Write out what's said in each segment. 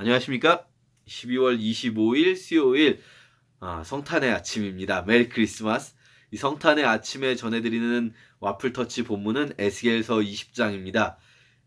안녕하십니까? 12월 25일 수요일 아, 성탄의 아침입니다. 메리 크리스마스. 이 성탄의 아침에 전해드리는 와플 터치 본문은 에스겔서 20장입니다.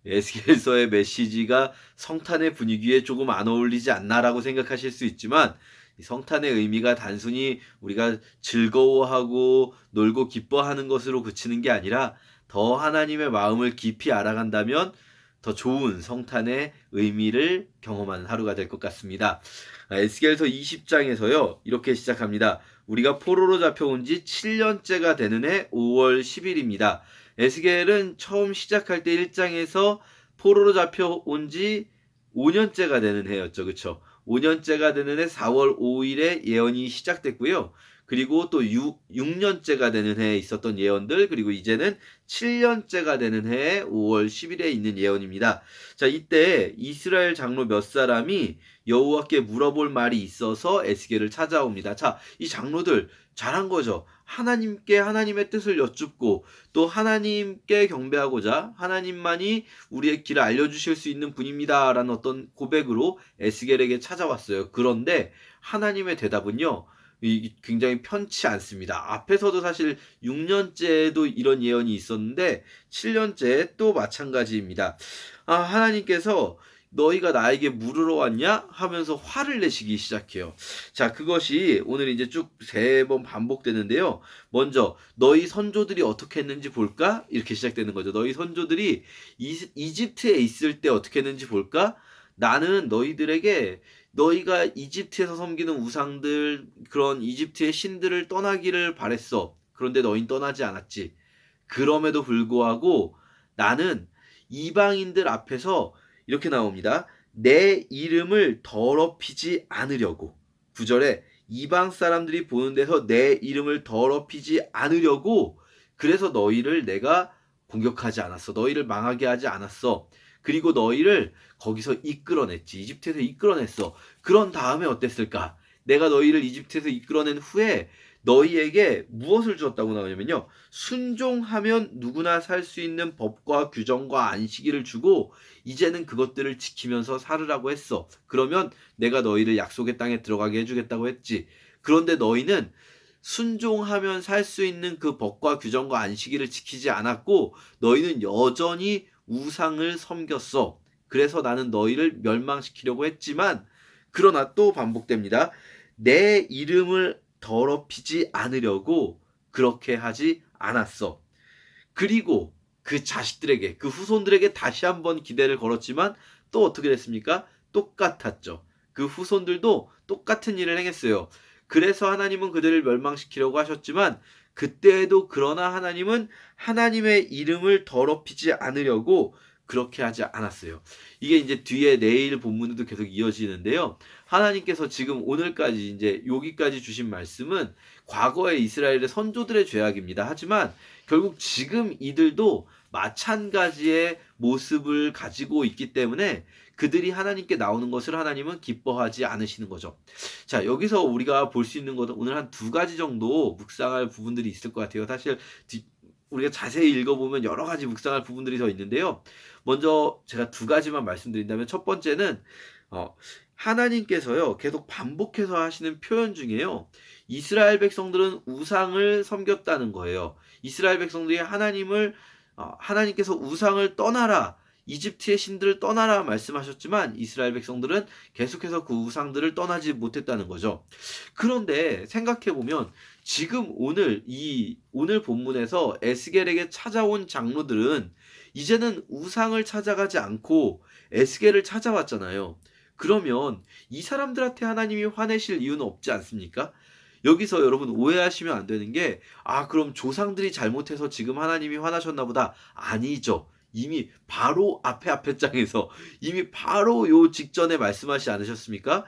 에스겔서의 메시지가 성탄의 분위기에 조금 안 어울리지 않나라고 생각하실 수 있지만 이 성탄의 의미가 단순히 우리가 즐거워하고 놀고 기뻐하는 것으로 그치는 게 아니라 더 하나님의 마음을 깊이 알아간다면 더 좋은 성탄의 의미를 경험하는 하루가 될 것 같습니다. 아, 에스겔서 20장에서요, 이렇게 시작합니다. 우리가 포로로 잡혀온 지 7년째가 되는 해 5월 10일입니다. 에스겔은 처음 시작할 때 1장에서 포로로 잡혀온 지 5년째가 되는 해였죠. 그쵸? 5년째가 되는 해 4월 5일에 예언이 시작됐고요. 그리고 또 6, 6년째가 되는 해에 있었던 예언들, 그리고 이제는 7년째가 되는 해에 5월 10일에 있는 예언입니다. 자, 이때 이스라엘 장로 몇 사람이 여호와께 물어볼 말이 있어서 에스겔을 찾아옵니다. 자, 이 장로들 잘한 거죠. 하나님께 하나님의 뜻을 여쭙고 또 하나님께 경배하고자 하나님만이 우리의 길을 알려주실 수 있는 분입니다라는 어떤 고백으로 에스겔에게 찾아왔어요. 그런데 하나님의 대답은요. 이 굉장히 편치 않습니다. 앞에서도 사실 6년째도 이런 예언이 있었는데 7년째 또 마찬가지입니다. 아, 하나님께서 너희가 나에게 물으러 왔냐? 하면서 화를 내시기 시작해요. 자, 그것이 오늘 이제 쭉 세 번 반복되는데요. 먼저, 너희 선조들이 어떻게 했는지 볼까? 이렇게 시작되는 거죠. 너희 선조들이 이, 이집트에 있을 때 어떻게 했는지 볼까? 나는 너희들에게 너희가 이집트에서 섬기는 우상들, 그런 이집트의 신들을 떠나기를 바랬어. 그런데 너희는 떠나지 않았지. 그럼에도 불구하고 나는 이방인들 앞에서 이렇게 나옵니다. 내 이름을 더럽히지 않으려고. 9절에 이방 사람들이 보는 데서 내 이름을 더럽히지 않으려고 그래서 너희를 내가 공격하지 않았어. 너희를 망하게 하지 않았어. 그리고 너희를 거기서 이끌어냈지. 이집트에서 이끌어냈어. 그런 다음에 어땠을까? 내가 너희를 이집트에서 이끌어낸 후에 너희에게 무엇을 주었다고 나오냐면요. 순종하면 누구나 살 수 있는 법과 규정과 안식일을 주고 이제는 그것들을 지키면서 살으라고 했어. 그러면 내가 너희를 약속의 땅에 들어가게 해주겠다고 했지. 그런데 너희는 순종하면 살 수 있는 그 법과 규정과 안식일을 지키지 않았고 너희는 여전히 우상을 섬겼어. 그래서 나는 너희를 멸망시키려고 했지만 그러나 또 반복됩니다. 내 이름을 더럽히지 않으려고 그렇게 하지 않았어. 그리고 그 자식들에게, 그 후손들에게 다시 한번 기대를 걸었지만 또 어떻게 됐습니까? 똑같았죠. 그 후손들도 똑같은 일을 행했어요. 그래서 하나님은 그들을 멸망시키려고 하셨지만 그때에도 그러나 하나님은 하나님의 이름을 더럽히지 않으려고 그렇게 하지 않았어요. 이게 이제 뒤에 내일 본문에도 계속 이어지는데요. 하나님께서 지금 오늘까지 이제 여기까지 주신 말씀은 과거의 이스라엘의 선조들의 죄악입니다. 하지만 결국 지금 이들도 마찬가지의 모습을 가지고 있기 때문에 그들이 하나님께 나오는 것을 하나님은 기뻐하지 않으시는 거죠. 자, 여기서 우리가 볼 수 있는 것은 오늘 한 두 가지 정도 묵상할 부분들이 있을 것 같아요. 사실 우리가 자세히 읽어보면 여러 가지 묵상할 부분들이 더 있는데요. 먼저 제가 두 가지만 말씀드린다면 첫 번째는 어, 하나님께서요 계속 반복해서 하시는 표현 중에요. 이스라엘 백성들은 우상을 섬겼다는 거예요. 이스라엘 백성들이 하나님을 어, 하나님께서 우상을 떠나라 이집트의 신들을 떠나라 말씀하셨지만 이스라엘 백성들은 계속해서 그 우상들을 떠나지 못했다는 거죠. 그런데 생각해 보면 지금 오늘 이 오늘 본문에서 에스겔에게 찾아온 장로들은 이제는 우상을 찾아가지 않고 에스겔을 찾아왔잖아요. 그러면 이 사람들한테 하나님이 화내실 이유는 없지 않습니까? 여기서 여러분 오해하시면 안 되는 게, 아, 그럼 조상들이 잘못해서 지금 하나님이 화나셨나 보다. 아니죠. 이미 바로 앞에 앞에 장에서 이미 바로 요 직전에 말씀하시지 않으셨습니까?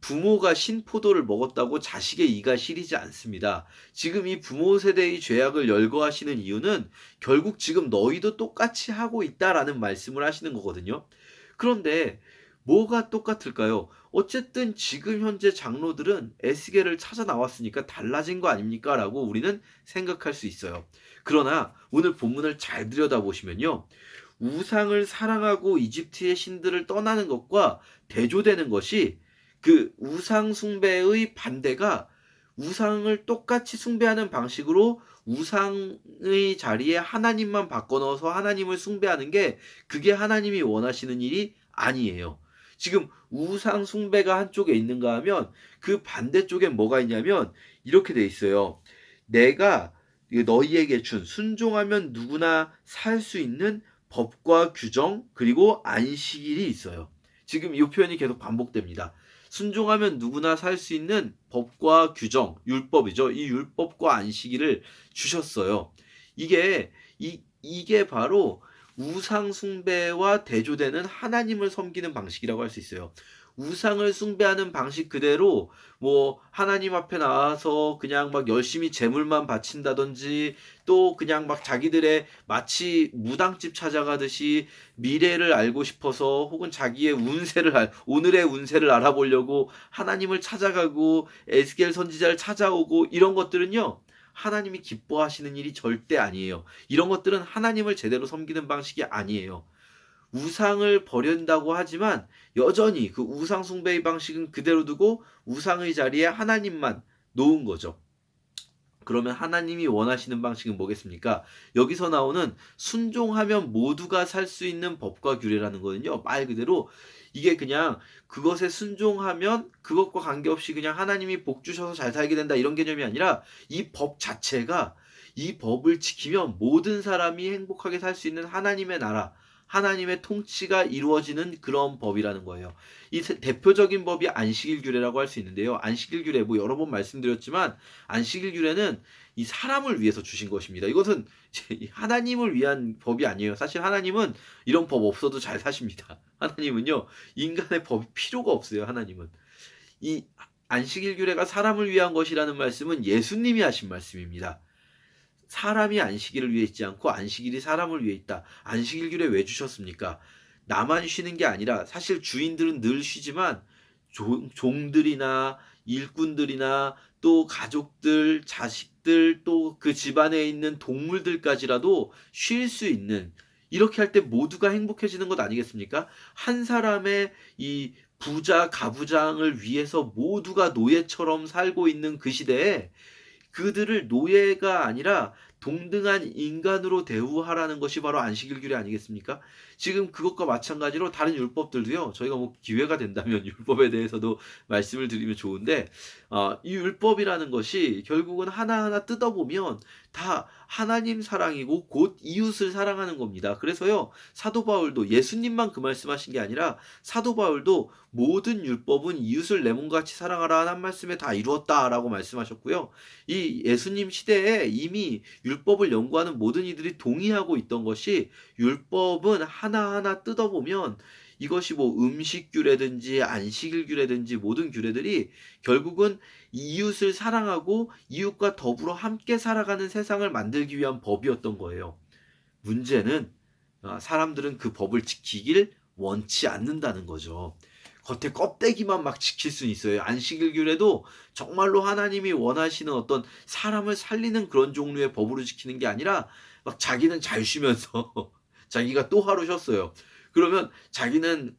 부모가 신포도를 먹었다고 자식의 이가 시리지 않습니다. 지금 이 부모 세대의 죄악을 열거하시는 이유는 결국 지금 너희도 똑같이 하고 있다라는 말씀을 하시는 거거든요. 그런데 뭐가 똑같을까요? 어쨌든 지금 현재 장로들은 에스겔을 찾아 나왔으니까 달라진 거 아닙니까? 라고 우리는 생각할 수 있어요. 그러나 오늘 본문을 잘 들여다보시면요. 우상을 사랑하고 이집트의 신들을 떠나는 것과 대조되는 것이 그 우상 숭배의 반대가 우상을 똑같이 숭배하는 방식으로 우상의 자리에 하나님만 바꿔 넣어서 하나님을 숭배하는 게 그게 하나님이 원하시는 일이 아니에요. 지금 우상 숭배가 한쪽에 있는가 하면 그 반대쪽에 뭐가 있냐면 이렇게 돼 있어요. 내가 너희에게 준 순종하면 누구나 살 수 있는 법과 규정 그리고 안식일이 있어요. 지금 이 표현이 계속 반복됩니다. 순종하면 누구나 살 수 있는 법과 규정, 율법이죠. 이 율법과 안식일을 주셨어요. 이게 이 이게 바로 우상 숭배와 대조되는 하나님을 섬기는 방식이라고 할 수 있어요. 우상을 숭배하는 방식 그대로 뭐 하나님 앞에 나와서 그냥 막 열심히 재물만 바친다든지 또 그냥 막 자기들의 마치 무당집 찾아가듯이 미래를 알고 싶어서 혹은 자기의 운세를 알, 오늘의 운세를 알아보려고 하나님을 찾아가고 에스겔 선지자를 찾아오고 이런 것들은요. 하나님이 기뻐하시는 일이 절대 아니에요. 이런 것들은 하나님을 제대로 섬기는 방식이 아니에요. 우상을 버린다고 하지만 여전히 그 우상 숭배의 방식은 그대로 두고 우상의 자리에 하나님만 놓은 거죠. 그러면 하나님이 원하시는 방식은 뭐겠습니까? 여기서 나오는 순종하면 모두가 살 수 있는 법과 규례라는 거는요. 말 그대로 이게 그냥 그것에 순종하면 그것과 관계없이 그냥 하나님이 복 주셔서 잘 살게 된다 이런 개념이 아니라 이 법 자체가 이 법을 지키면 모든 사람이 행복하게 살 수 있는 하나님의 나라 하나님의 통치가 이루어지는 그런 법이라는 거예요. 이 대표적인 법이 안식일 규례라고 할 수 있는데요. 안식일 규례 뭐 여러 번 말씀드렸지만 안식일 규례는 이 사람을 위해서 주신 것입니다. 이것은 하나님을 위한 법이 아니에요. 사실 하나님은 이런 법 없어도 잘 사십니다. 하나님은요 인간의 법이 필요가 없어요. 하나님은 이 안식일 규례가 사람을 위한 것이라는 말씀은 예수님이 하신 말씀입니다. 사람이 안식일을 위해 있지 않고 안식일이 사람을 위해 있다. 안식일 규례 왜 주셨습니까? 나만 쉬는 게 아니라 사실 주인들은 늘 쉬지만 종, 종들이나 일꾼들이나 또 가족들, 자식들 또 그 집안에 있는 동물들까지라도 쉴 수 있는 이렇게 할 때 모두가 행복해지는 것 아니겠습니까? 한 사람의 이 부자 가부장을 위해서 모두가 노예처럼 살고 있는 그 시대에 그들을 노예가 아니라 동등한 인간으로 대우하라는 것이 바로 안식일 규례 아니겠습니까? 지금 그것과 마찬가지로 다른 율법들도요. 저희가 뭐 기회가 된다면 율법에 대해서도 말씀을 드리면 좋은데 어, 이 율법이라는 것이 결국은 하나하나 뜯어보면 다 하나님 사랑이고 곧 이웃을 사랑하는 겁니다. 그래서요. 사도 바울도 예수님만 그 말씀하신 게 아니라 사도 바울도 모든 율법은 이웃을 내 몸같이 사랑하라 한 말씀에 다 이루었다라고 말씀하셨고요. 이 예수님 시대에 이미 율법을 연구하는 모든 이들이 동의하고 있던 것이 율법은 하 나하나 뜯어보면 이것이 뭐 음식 규례든지 안식일 규례든지 모든 규례들이 결국은 이웃을 사랑하고 이웃과 더불어 함께 살아가는 세상을 만들기 위한 법이었던 거예요. 문제는 아, 사람들은 그 법을 지키길 원치 않는다는 거죠. 겉에 껍데기만 막 지킬 수 있어요. 안식일 규례도 정말로 하나님이 원하시는 어떤 사람을 살리는 그런 종류의 법으로 지키는 게 아니라 막 자기는 잘 쉬면서 자기가 또 하루 쉬었어요. 그러면 자기는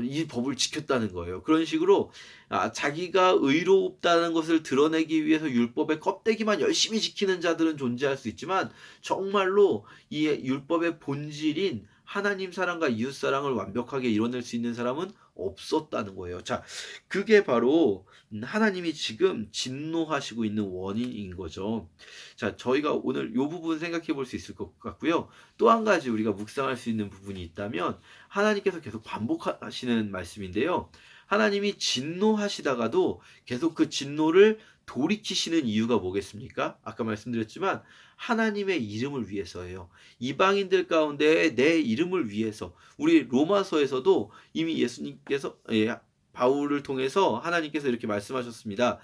이 법을 지켰다는 거예요. 그런 식으로 아, 자기가 의롭다는 것을 드러내기 위해서 율법의 껍데기만 열심히 지키는 자들은 존재할 수 있지만 정말로 이 율법의 본질인 하나님 사랑과 이웃 사랑을 완벽하게 이뤄낼 수 있는 사람은 없었다는 거예요. 자, 그게 바로 하나님이 지금 진노하시고 있는 원인인 거죠. 자, 저희가 오늘 이 부분 생각해 볼 수 있을 것 같고요. 또 한 가지 우리가 묵상할 수 있는 부분이 있다면 하나님께서 계속 반복하시는 말씀인데요. 하나님이 진노하시다가도 계속 그 진노를 돌이키시는 이유가 뭐겠습니까? 아까 말씀드렸지만 하나님의 이름을 위해서예요. 이방인들 가운데 내 이름을 위해서 우리 로마서에서도 이미 예수님께서 예, 바울을 통해서 하나님께서 이렇게 말씀하셨습니다.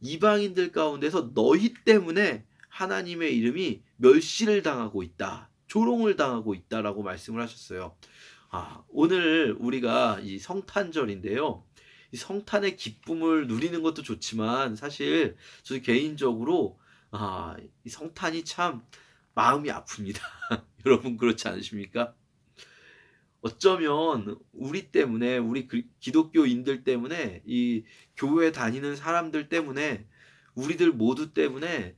이방인들 가운데서 너희 때문에 하나님의 이름이 멸시를 당하고 있다. 조롱을 당하고 있다라고 말씀을 하셨어요. 아, 오늘 우리가 이 성탄절인데요. 이 성탄의 기쁨을 누리는 것도 좋지만 사실 저 개인적으로 아, 이 성탄이 참 마음이 아픕니다. 여러분 그렇지 않으십니까? 어쩌면 우리 때문에 우리 그- 기독교인들 때문에 이 교회 다니는 사람들 때문에 우리들 모두 때문에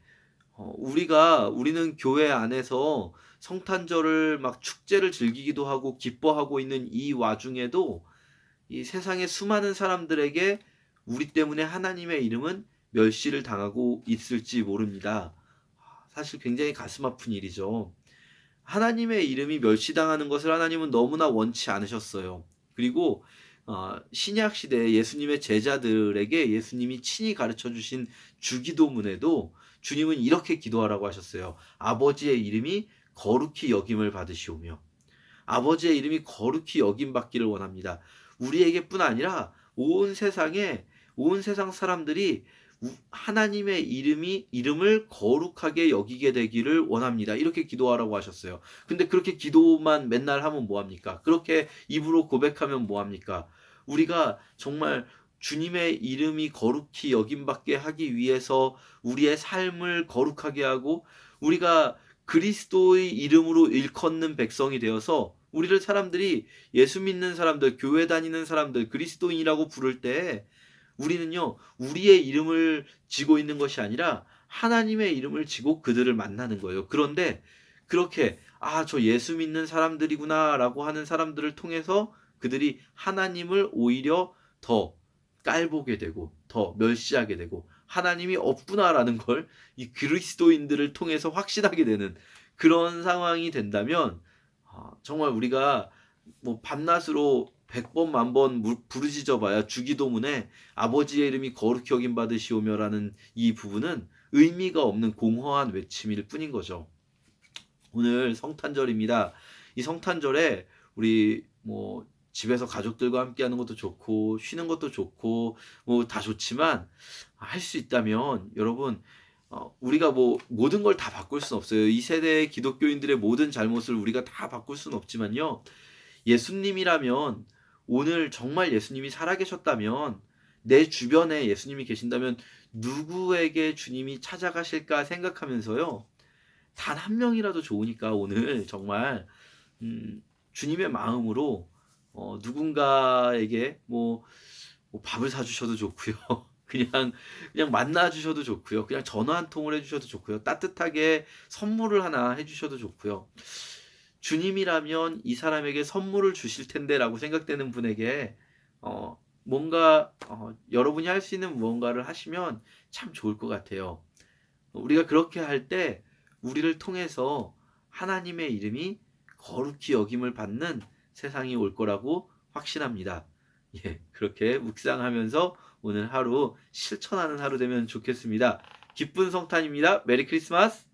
어, 우리가 우리는 교회 안에서 성탄절을 막 축제를 즐기기도 하고 기뻐하고 있는 이 와중에도 이 세상의 수많은 사람들에게 우리 때문에 하나님의 이름은 멸시를 당하고 있을지 모릅니다. 사실 굉장히 가슴 아픈 일이죠. 하나님의 이름이 멸시당하는 것을 하나님은 너무나 원치 않으셨어요. 그리고 어, 신약 시대 예수님의 제자들에게 예수님이 친히 가르쳐 주신 주기도문에도 주님은 이렇게 기도하라고 하셨어요. 아버지의 이름이 거룩히 여김을 받으시오며 아버지의 이름이 거룩히 여김 받기를 원합니다. 우리에게뿐 아니라 온 세상에 온 세상 사람들이 우- 하나님의 이름이 이름을 거룩하게 여기게 되기를 원합니다. 이렇게 기도하라고 하셨어요. 근데 그렇게 기도만 맨날 하면 뭐 합니까? 그렇게 입으로 고백하면 뭐 합니까? 우리가 정말 주님의 이름이 거룩히 여김받게 하기 위해서 우리의 삶을 거룩하게 하고 우리가 그리스도의 이름으로 일컫는 백성이 되어서 우리를 사람들이 예수 믿는 사람들, 교회 다니는 사람들, 그리스도인이라고 부를 때 우리는요, 우리의 이름을 지고 있는 것이 아니라 하나님의 이름을 지고 그들을 만나는 거예요. 그런데 그렇게, 아, 저 예수 믿는 사람들이구나 라고 하는 사람들을 통해서 그들이 하나님을 오히려 더 깔보게 되고, 더 멸시하게 되고, 하나님이 없구나라는 걸 이 그리스도인들을 통해서 확신하게 되는 그런 상황이 된다면, 아, 정말 우리가 뭐 밤낮으로 백번 만번 부르짖어 봐야 주기도문에 아버지의 이름이 거룩히 여김 받으시오며라는 이 부분은 의미가 없는 공허한 외침일 뿐인 거죠. 오늘 성탄절입니다. 이 성탄절에 우리 뭐 집에서 가족들과 함께 하는 것도 좋고 쉬는 것도 좋고 뭐 다 좋지만 할 수 있다면 여러분 어, 우리가 뭐 모든 걸 다 바꿀 수는 없어요. 이 세대의 기독교인들의 모든 잘못을 우리가 다 바꿀 수는 없지만요. 예수님이라면 오늘 정말 예수님이 살아계셨다면 내 주변에 예수님이 계신다면 누구에게 주님이 찾아가실까 생각하면서요. 단 한 명이라도 좋으니까 오늘 정말 음, 주님의 마음으로 어, 누군가에게 뭐, 뭐 밥을 사주셔도 좋고요. 그냥 그냥 만나 주셔도 좋고요. 그냥 전화 한 통을 해 주셔도 좋고요. 따뜻하게 선물을 하나 해 주셔도 좋고요. 주님이라면 이 사람에게 선물을 주실 텐데라고 생각되는 분에게 어, 뭔가 어, 여러분이 할 수 있는 무언가를 하시면 참 좋을 것 같아요. 우리가 그렇게 할 때 우리를 통해서 하나님의 이름이 거룩히 여김을 받는 세상이 올 거라고 확신합니다. 예, 그렇게 묵상하면서 오늘 하루 실천하는 하루 되면 좋겠습니다. 기쁜 성탄입니다. 메리 크리스마스!